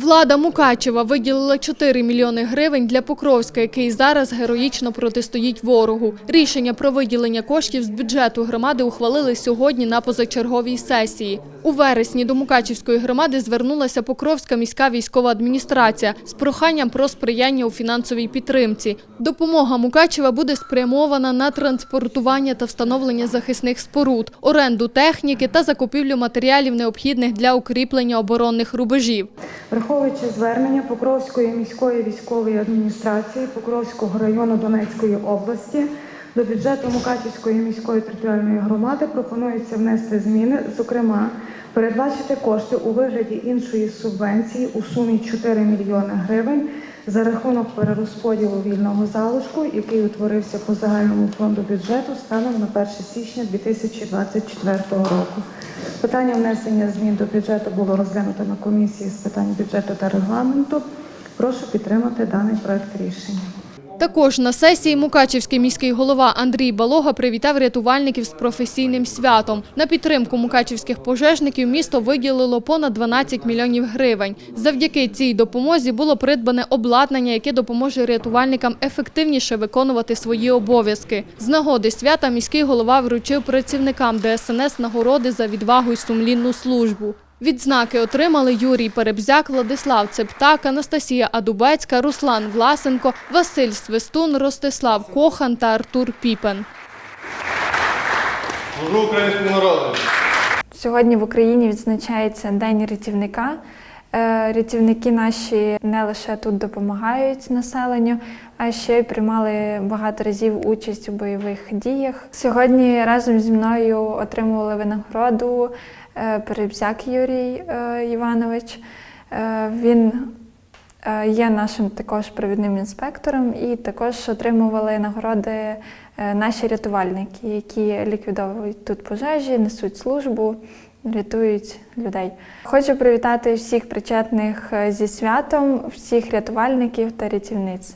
Влада Мукачева виділила 4 мільйони гривень для Покровська, який зараз героїчно протистоїть ворогу. Рішення про виділення коштів з бюджету громади ухвалили сьогодні на позачерговій сесії. У вересні до Мукачівської громади звернулася Покровська міська військова адміністрація з проханням про сприяння у фінансовій підтримці. Допомога Мукачева буде спрямована на транспортування та встановлення захисних споруд, оренду техніки та закупівлю матеріалів необхідних для укріплення оборонних рубежів. Враховуючи звернення Покровської міської військової адміністрації Покровського району Донецької області до бюджету Мукачівської міської територіальної громади пропонується внести зміни, зокрема, передбачити кошти у вигляді іншої субвенції у сумі 4 мільйони гривень за рахунок перерозподілу вільного залишку, який утворився по загальному фонду бюджету станом на 1 січня 2024 року. Питання внесення змін до бюджету було розглянуто на комісії з питань бюджету та регламенту. Прошу підтримати даний проект рішення. Також на сесії Мукачівський міський голова Андрій Балога привітав рятувальників з професійним святом. На підтримку мукачівських пожежників місто виділило понад 12 мільйонів гривень. Завдяки цій допомозі було придбане обладнання, яке допоможе рятувальникам ефективніше виконувати свої обов'язки. З нагоди свята міський голова вручив працівникам ДСНС нагороди за відвагу й сумлінну службу. Відзнаки отримали Юрій Перебзяк, Владислав Цептак, Анастасія Адубецька, Руслан Власенко, Василь Свистун, Ростислав Кохан та Артур Піпен. Служу українському народу. Сьогодні в Україні відзначається День рятівника. Е, Рятівники наші не лише тут допомагають населенню, а ще й приймали багато разів участь у бойових діях. Сьогодні разом зі мною отримували винагороду е, Перебзяк Юрій е, Іванович. Він є нашим також провідним інспектором, і також отримували нагороди наші рятувальники, які ліквідовують тут пожежі, несуть службу, рятують людей. Хочу привітати всіх причетних е, зі святом, всіх рятувальників та рятівниць.